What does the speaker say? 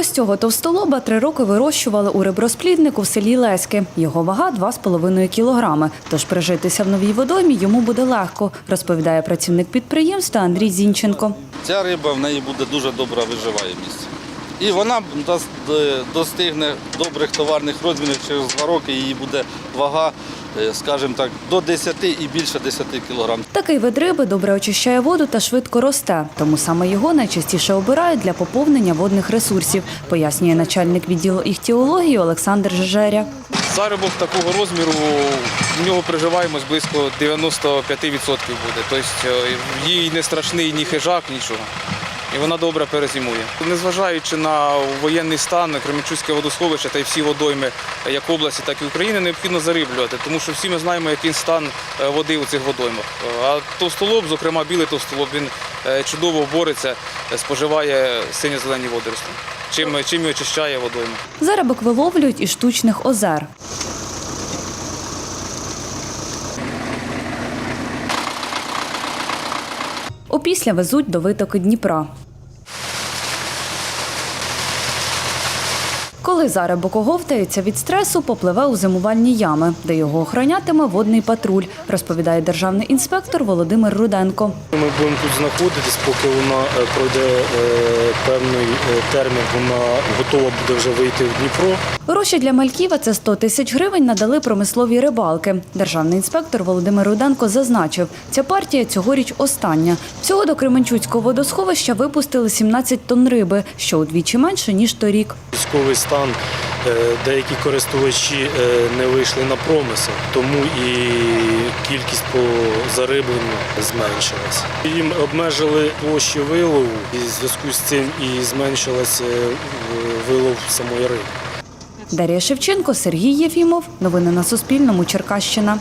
Ось цього товстолоба три роки вирощували у риброспліднику в селі Леськи. Його вага 2,5 кілограми. Тож прижитися в новій водоймі йому буде легко, розповідає працівник підприємства Андрій Зінченко. Ця риба в неї буде дуже добра виживаємість. І вона е, достигне добрих товарних розмірів через два роки. Її буде вага, е, скажімо так, до 10 і більше 10 кілограм. Такий вид риби добре очищає воду та швидко росте, тому саме його найчастіше обирають для поповнення водних ресурсів, пояснює начальник відділу іхтіології Олександр Жежеря. Зарибок такого розміру в нього приживаємось близько 95% буде. Тобто е, їй не страшний ні хижак, нічого. І вона добре перезимує. Незважаючи на воєнний стан, Кременчуцьке водосховище та й всі водойми як області, так і України необхідно зариблювати, тому що всі ми знаємо, який стан е, води у цих водоймах. А товстолоб, зокрема білий товстолоб, він е, чудово бореться, е, споживає синьо-зелені водорості, чим, чим і очищає водойму. Зарибок виловлюють із штучних озер. Опісля везуть до витоки Дніпра. Коли зарибок оговтається від стресу, попливе у зимувальні ями, де його охоронятиме водний патруль, розповідає державний інспектор Володимир Руденко. Ми будемо тут знаходитись, поки вона е, пройде е, певний е, термін, вона готова буде вже вийти в Дніпро. Гроші для Мальківа – це 100 тисяч гривень надали промислові рибалки. Державний інспектор Володимир Руденко зазначив, ця партія цьогоріч остання. Всього до Кременчуцького водосховища випустили 17 тонн риби, що удвічі менше, ніж торік. Військовий стан, е, деякі користувачі е, не вийшли на промисел, тому і кількість по зарибленню зменшилась. Їм обмежили площі вилову, і в зв'язку з цим і зменшилася е, вилов самої риби. Дар'я Шевченко, Сергій Єфімов. Новини на Суспільному. Черкащина.